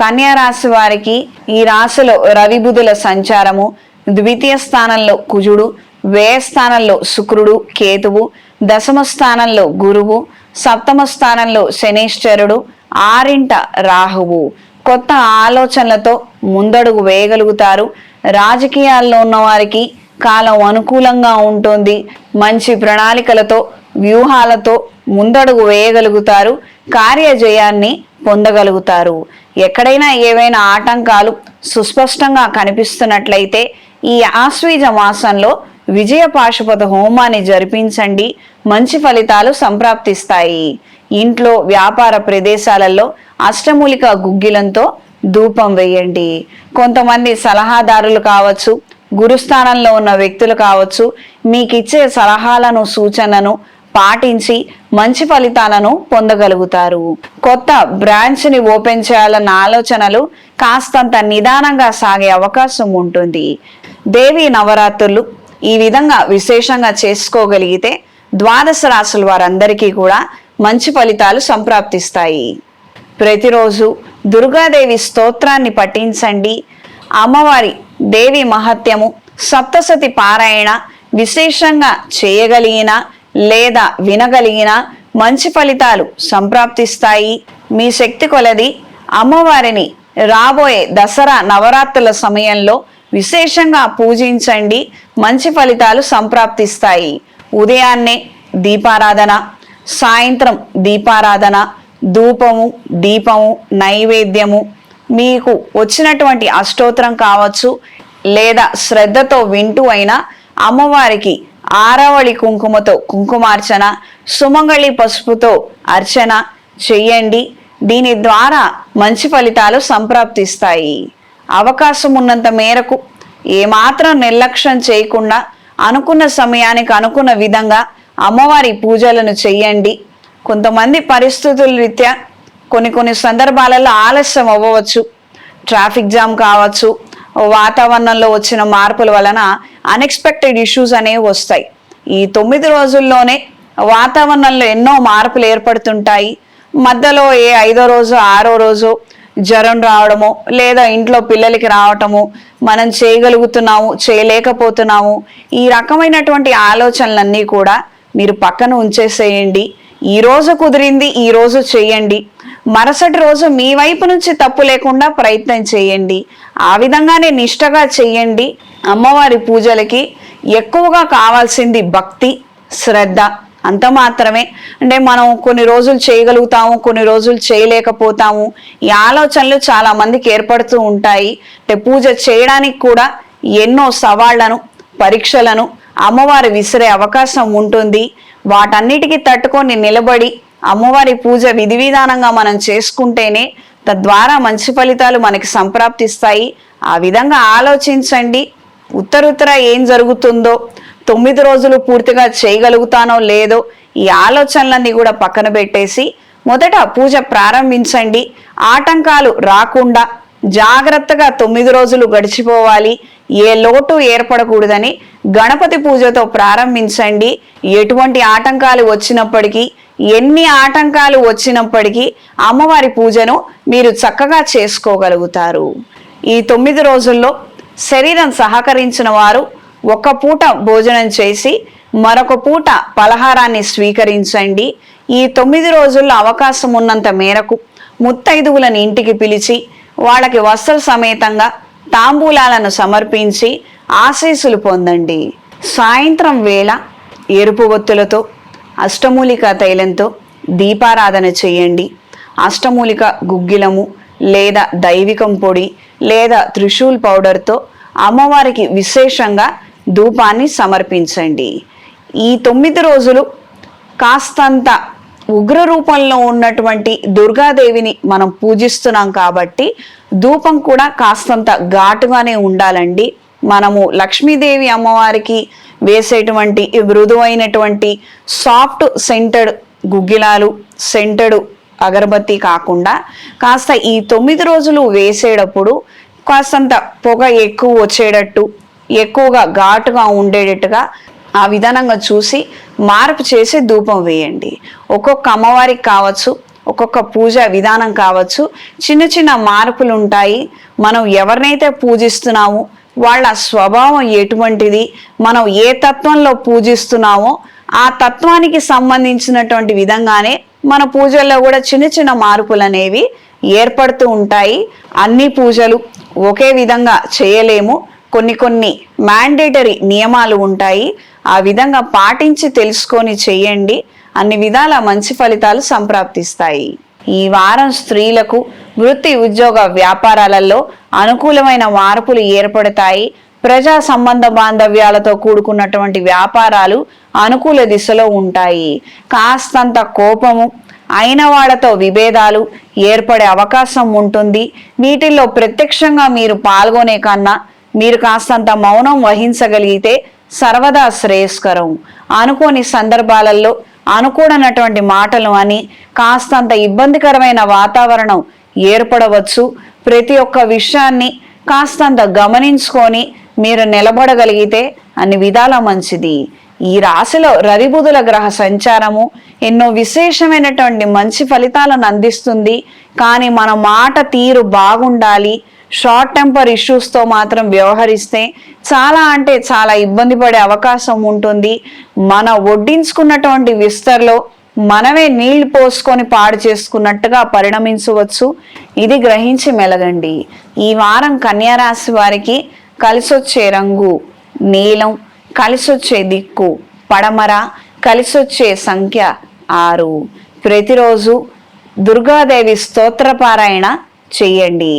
కన్యా రాశి వారికి ఈ రాశిలో రవి బుధుల సంచారము ద్వితీయ స్థానంలో కుజుడు వ్యయ స్థానంలో శుక్రుడు కేతువు దశమ స్థానంలో గురువు సప్తమ స్థానంలో శనీశ్వరుడు ఆరింట రాహువు. కొత్త ఆలోచనలతో ముందడుగు వేయగలుగుతారు. రాజకీయాల్లో ఉన్న వారికి కాలం అనుకూలంగా ఉంటుంది. మంచి ప్రణాళికలతో వ్యూహాలతో ముందడుగు వేయగలుగుతారు. కార్యజయాన్ని పొందగలుగుతారు. ఎక్కడైనా ఏవైనా ఆటంకాలు సుస్పష్టంగా కనిపిస్తున్నట్లయితే ఈ ఆశ్వీజ మాసంలో విజయ పాశుపత హోమాన్ని జరిపించండి. మంచి ఫలితాలు సంప్రాప్తిస్తాయి. ఇంట్లో వ్యాపార ప్రదేశాలలో అష్టమూలిక గుగ్గిలంతో ధూపం వేయండి. కొంతమంది సలహాదారులు కావచ్చు గురుస్థానంలో ఉన్న వ్యక్తులు కావచ్చు మీకు ఇచ్చే సలహాలను సూచనను పాటించి మంచి ఫలితాలను పొందగలుగుతారు. కొత్త బ్రాంచ్ని ఓపెన్ చేయాలన్న ఆలోచనలు కాస్తంత నిదానంగా సాగే అవకాశం ఉంటుంది. దేవి నవరాత్రులు ఈ విధంగా విశేషంగా చేసుకోగలిగితే ద్వాదశ రాసుల వారందరికీ కూడా మంచి ఫలితాలు సంప్రాప్తిస్తాయి. ప్రతిరోజు దుర్గాదేవి స్తోత్రాన్ని పఠించండి. అమ్మవారి దేవి మహత్యము సప్తసతి పారాయణ విశేషంగా చేయగలిగిన లేదా వినగలిగిన మంచి ఫలితాలు సంప్రాప్తిస్తాయి. మీ శక్తి కొలది అమ్మవారిని. రాబోయే దసరా నవరాత్రుల సమయంలో విశేషంగా పూజించండి. మంచి ఫలితాలు సంప్రాప్తిస్తాయి. ఉదయాన్నే దీపారాధన సాయంత్రం దీపారాధన ధూపము దీపము నైవేద్యము. మీకు వచ్చినటువంటి అష్టోత్తరం కావచ్చు లేదా శ్రద్ధతో వింటూ అయినా అమ్మవారికి ఆరవళి కుంకుమతో కుంకుమార్చన సుమంగళి పసుపుతో అర్చన చెయ్యండి దీని ద్వారా మంచి ఫలితాలు సంప్రాప్తిస్తాయి. అవకాశం ఉన్నంత మేరకు ఏమాత్రం నిర్లక్ష్యం చేయకుండా అనుకున్న సమయానికి అనుకున్న విధంగా అమ్మవారి పూజలను చెయ్యండి కొంతమంది పరిస్థితుల రీత్యా కొన్ని కొన్ని సందర్భాలలో ఆలస్యం అవ్వవచ్చు. ట్రాఫిక్ జామ్ కావచ్చు వాతావరణంలో వచ్చిన మార్పుల వలన అన్ఎక్స్పెక్టెడ్ ఇష్యూస్ అనేవి వస్తాయి. ఈ తొమ్మిది రోజుల్లోనే వాతావరణంలో ఎన్నో మార్పులు ఏర్పడుతుంటాయి. మధ్యలో ఏ ఐదో రోజు ఆరో రోజు జ్వరం రావడము లేదా ఇంట్లో పిల్లలకి రావటము మనం చేయగలుగుతున్నాము చేయలేకపోతున్నాము ఈ రకమైనటువంటి ఆలోచనలన్నీ కూడా మీరు పక్కన ఉంచేసేయండి. ఈ రోజు కుదిరింది ఈ రోజు చేయండి. మరుసటి రోజు మీ వైపు నుంచి తప్పు లేకుండా ప్రయత్నం చేయండి. ఆ విధంగానే నిష్టగా చేయండి అమ్మవారి పూజలకి. ఎక్కువగా కావాల్సింది భక్తి శ్రద్ధ. అంత మాత్రమే. అంటే మనం కొన్ని రోజులు చేయగలుగుతాము కొన్ని రోజులు చేయలేకపోతాము. ఈ ఆలోచనలు చాలా మందికి ఏర్పడుతూ ఉంటాయి. అంటే పూజ చేయడానికి కూడా ఎన్నో సవాళ్ళను పరీక్షలను అమ్మవారు విసిరే అవకాశం ఉంటుంది. వాటన్నిటికీ తట్టుకొని నిలబడి అమ్మవారి పూజ విధి విధానంగా మనం చేసుకుంటేనే తద్వారా మంచి ఫలితాలు మనకి సంప్రాప్తిస్తాయి. ఆ విధంగా ఆలోచించండి. ఉత్తరుత్తర ఏం జరుగుతుందో తొమ్మిది రోజులు పూర్తిగా చేయగలుగుతానో లేదో ఈ ఆలోచనలన్నీ కూడా పక్కన పెట్టేసి మొదట పూజ ప్రారంభించండి. ఆటంకాలు రాకుండా జాగ్రత్తగా తొమ్మిది రోజులు గడిచిపోవాలి. ఏ లోటు ఏర్పడకూడదని గణపతి పూజతో ప్రారంభించండి. ఎటువంటి ఆటంకాలు వచ్చినప్పటికీ ఎన్ని ఆటంకాలు వచ్చినప్పటికీ అమ్మవారి పూజను మీరు చక్కగా చేసుకోగలుగుతారు. ఈ తొమ్మిది రోజుల్లో శరీరం సహకరించిన వారు ఒక పూట భోజనం చేసి మరొక పూట పలహారాన్ని స్వీకరించండి. ఈ తొమ్మిది రోజుల్లో అవకాశం ఉన్నంత మేరకు ముత్తైదువులను ఇంటికి పిలిచి వాళ్ళకి వస్త్ర సమేతంగా తాంబూలాలను సమర్పించి ఆశీస్సులు పొందండి. సాయంత్రం వేళ ఎరుపు ఒత్తులతో అష్టమూలిక తైలంతో దీపారాధన చేయండి. అష్టమూలిక గుగ్గిలము లేదా దైవికం పొడి లేదా త్రిశూల్ పౌడర్తో అమ్మవారికి విశేషంగా ధూపాన్ని సమర్పించండి. ఈ తొమ్మిది రోజులు కాస్తంత ఉగ్ర రూపంలో ఉన్నటువంటి దుర్గాదేవిని మనం పూజిస్తున్నాం కాబట్టి ధూపం కూడా కాస్తంత ఘాటుగానే ఉండాలండి. మనము లక్ష్మీదేవి అమ్మవారికి వేసేటువంటి మృదువైనటువంటి సాఫ్ట్ సెంటర్డ్ గుగ్గిలాలు సెంటర్డ్ అగరబత్తి కాకుండా కాస్త ఈ తొమ్మిది రోజులు వేసేటప్పుడు కాస్తంత పొగ ఎక్కువ వచ్చేటట్టు ఎక్కువగా ఘాటుగా ఉండేటట్టుగా ఆ విధానంగా చూసి మార్పు చేసి ధూపం వేయండి. ఒక్కొక్క అమ్మవారికి కావచ్చు ఒక్కొక్క పూజ విధానం కావచ్చు చిన్న చిన్న మార్పులు ఉంటాయి మనం ఎవరినైతే పూజిస్తున్నామో వాళ్ళ స్వభావం ఎటువంటిది మనం ఏ తత్వంలో పూజిస్తున్నామో ఆ తత్వానికి సంబంధించినటువంటి విధంగానే మన పూజల్లో కూడా చిన్న చిన్న మార్పులు అనేవి ఏర్పడుతూ ఉంటాయి. అన్ని పూజలు ఒకే విధంగా చేయలేము. కొన్ని కొన్ని మ్యాండేటరీ నియమాలు ఉంటాయి. ఆ విధంగా పాటించి తెలుసుకొని చేయండి అన్ని విధాల మంచి ఫలితాలు సంప్రాప్తిస్తాయి. ఈ వారం స్త్రీలకు వృత్తి ఉద్యోగ వ్యాపారాలలో అనుకూలమైన మార్పులు ఏర్పడతాయి. ప్రజా సంబంధ బాంధవ్యాలతో కూడుకున్నటువంటి వ్యాపారాలు అనుకూల దిశలో ఉంటాయి. కాస్తంత కోపము అయిన వాళ్ళతో విభేదాలు ఏర్పడే అవకాశం ఉంటుంది. వీటిల్లో ప్రత్యక్షంగా మీరు పాల్గొనే కన్నా మీరు కాస్తంత మౌనం వహించగలిగితే సర్వదా శ్రేయస్కరం. అనుకోని సందర్భాలలో అనుకూడనటువంటి మాటలు అని కాస్తంత ఇబ్బందికరమైన వాతావరణం ఏర్పడవచ్చు. ప్రతి ఒక్క విషయాన్ని కాస్తంత గమనించుకొని మీరు నిలబడగలిగితే అన్ని విధాల మంచిది. ఈ రాశిలో రవిబుధుల గ్రహ సంచారము ఎన్నో విశేషమైనటువంటి మంచి ఫలితాలను అందిస్తుంది. కానీ మన మాట తీరు బాగుండాలి. షార్ట్ టెంపర్ ఇష్యూస్తో మాత్రం వ్యవహరిస్తే చాలా అంటే చాలా ఇబ్బంది పడే అవకాశం ఉంటుంది. మన వడ్డించుకున్నటువంటి విస్తర్లో మనమే నీళ్ళు పోసుకొని పాడు చేసుకున్నట్టుగా పరిణమించవచ్చు. ఇది గ్రహించి మెలగండి. ఈ వారం కన్యారాశి వారికి కలిసొచ్చే రంగు నీలం కలిసొచ్చే దిక్కు పడమర కలిసొచ్చే సంఖ్య ఆరు. ప్రతిరోజు దుర్గాదేవి స్తోత్రపారాయణ చెయ్యండి